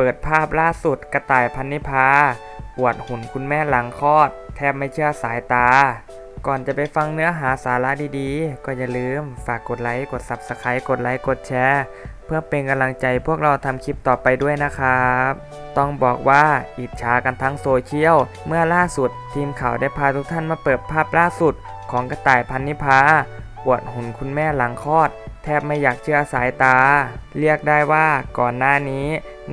เปิดภาพล่าสุดกระต่ายพันนิพาอวดหุ่นคุณแม่หลังคลอด แทบไม่เชื่อสายตา ก่อนจะไปฟังเนื้อหาสาระดีๆ ก็อย่าลืมฝากกดไลค์ กด Subscribe กดไลค์ กดแชร์ เพื่อเป็นกำลังใจพวกเราทำคลิปต่อไปด้วยนะครับ ต้องบอกว่าอิจฉากันทั้งโซเชียล เมื่อล่าสุดทีมข่าวได้พาทุกท่านมาเปิดภาพล่าสุด ของกระต่ายพันนิพาอวดหุ่นคุณแม่หลังคลอด ทบไม่อยากเชื่อสายตา เรียกได้ว่าก่อนหน้านี้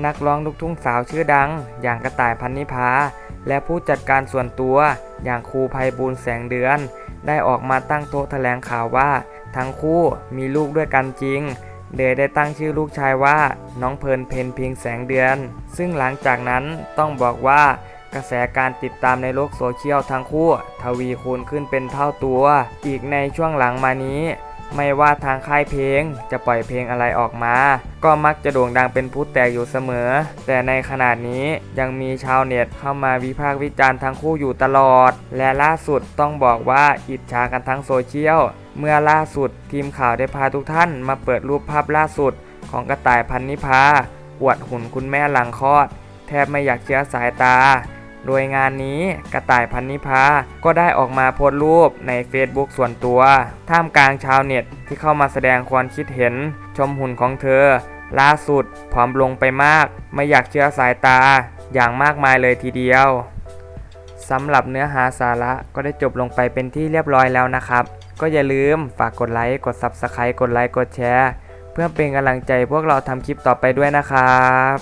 นักร้องลูกทุ่งสาวชื่อดัง อย่างกระต่ายพันนิพา และผู้จัดการส่วนตัว อย่างครูภัยบูลแสงเดือน ได้ออกมาตั้งโต๊ะแถลงข่าวว่า ทั้งคู่มีลูกด้วยกันจริงเดยได้ตั้งชื่อลูกชายว่า น้องเพลินเพนเพียงแสงเดือน ซึ่งหลังจากนั้นต้องบอกว่ากระแสการติดตามในโลกโซเชียลทั้งคู่ ทวีคูณขึ้นเป็นเท่าตัว อีกในช่วงหลังมานี้ ไม่ว่าทางค่ายเพลงจะปล่อยเพลงอะไรออกมา ก็มักจะโด่งดังเป็นผู้แตกอยู่เสมอ แต่ในขนาดนี้ยังมีชาวเน็ตเข้ามาวิพากษ์วิจารณ์ทั้งคู่อยู่ตลอด และล่าสุดต้องบอกว่าอิจฉากันทั้งโซเชียล เมื่อล่าสุดทีมข่าวได้พาทุกท่านมาเปิดรูปภาพล่าสุด ของกระต่ายพันนิพาอวดหุ่นคุณแม่หลังคลอด แทบไม่อยากเชื่อสายตา โดยงานนี้กระต่ายพันนิพา ก็ได้ออกมาโพสต์รูปใน Facebook ส่วนตัว ท่ามกลางชาวเน็ตที่เข้ามาแสดงความคิดเห็น ชมหุ่นของเธอ ล่าสุดผอมลงไปมาก ไม่อยากเชื่อสายตาอย่างมากมายเลยทีเดียวสำหรับเนื้อหาสาระก็ได้จบลงไปเป็นที่เรียบร้อยแล้วนะครับ ก็อย่าลืมฝากกดไลค์กด Subscribe กดไลค์กดแชร์ เพื่อเป็นกำลังใจพวกเราทำคลิปต่อไปด้วยนะครับ